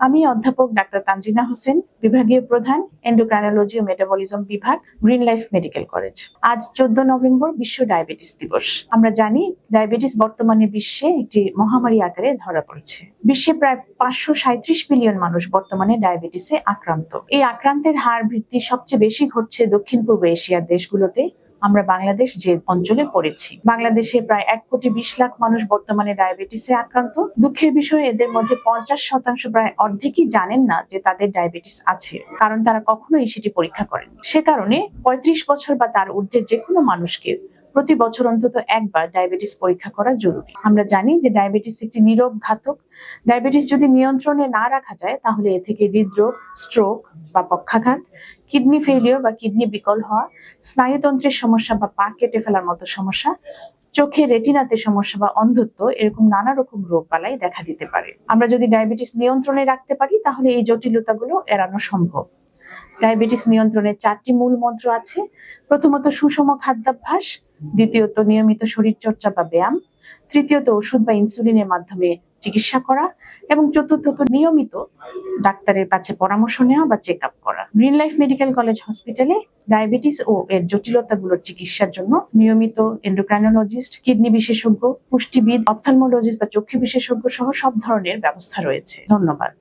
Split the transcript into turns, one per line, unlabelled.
আমি অধ্যাপক ডাক্তার তানজিনা হোসেন, বিভাগীয় প্রধান এন্ডোক্রাইনোলজি ও মেটাবলিজম বিভাগ গ্রিন লাইফ মেডিকেল কলেজ আজ চোদ্দ নভেম্বর বিশ্ব ডায়াবেটিস দিবস। আমরা জানি, ডায়াবেটিস বর্তমানে বিশ্বে একটি মহামারী আকারে ধরা পড়েছে। বিশ্বে প্রায় পাঁচশো সাঁত্রিশ মিলিয়ন মানুষ বর্তমানে ডায়াবেটিসে আক্রান্ত। এই আক্রান্তের হার বৃদ্ধি সবচেয়ে বেশি ঘটছে দক্ষিণ পূর্ব এশিয়ার দেশগুলোতে আমরা বাংলাদেশ যে অঞ্চলে পড়েছি। বাংলাদেশে প্রায় এক কোটি বিশ লাখ মানুষ বর্তমানে ডায়াবেটিসে আক্রান্ত। দুঃখের বিষয়, এদের মধ্যে পঞ্চাশ শতাংশ প্রায় অর্ধেকই জানেন না যে তাদের ডায়াবেটিস আছে, কারণ তারা কখনোই সেটি পরীক্ষা করেন সে কারণে পঁয়ত্রিশ বছর বা তার ঊর্ধ্বে যে কোনো মানুষকে প্রতি বছর অন্তত একবার ডায়াবেটিস পরীক্ষা করা জরুরি। আমরা জানি যে ডায়াবেটিস একটি নীরব ঘাতক। ডায়াবেটিস যদি নিয়ন্ত্রণে না রাখা যায়, তাহলে এ থেকে হৃদরোগ স্ট্রোক বা পক্ষাঘাত, কিডনি ফেলিওর বা কিডনি বিকল হওয়া, স্নায়ুতন্ত্রের সমস্যা বা পা কেটে ফেলার মতো সমস্যা, চোখে রেটিনাতে সমস্যা বা অন্ধত্ব, এরকম নানা রকম রোগ বালাই দেখা দিতে পারে। আমরা যদি ডায়াবেটিস নিয়ন্ত্রণে রাখতে পারি, তাহলে এই জটিলতাগুলো এড়ানো সম্ভব। ডায়াবেটিস নিয়ন্ত্রণের চারটি মূল মন্ত্র আছে। প্রথমত সুষম খাদ্যাভ্যাস দ্বিতীয়ত নিয়মিত শরীরচর্চা বা ব্যায়াম, তৃতীয়ত ওষুধ বা ইনসুলিনের মাধ্যমে চিকিৎসা করা, এবং চতুর্থত নিয়মিত ডাক্তারের কাছে পরামর্শ নেওয়া বা চেক আপ করা। গ্রিন লাইফ মেডিকেল কলেজ হসপিটালে ডায়াবেটিস ও এর জটিলতাগুলোর চিকিৎসার জন্য নিয়মিত এন্ডোক্রাইনোলজিস্ট কিডনি বিশেষজ্ঞ, পুষ্টিবিদ অপথালমোলজিস্ট বা চক্ষু বিশেষজ্ঞ সহ সব ধরনের ব্যবস্থা রয়েছে। ধন্যবাদ।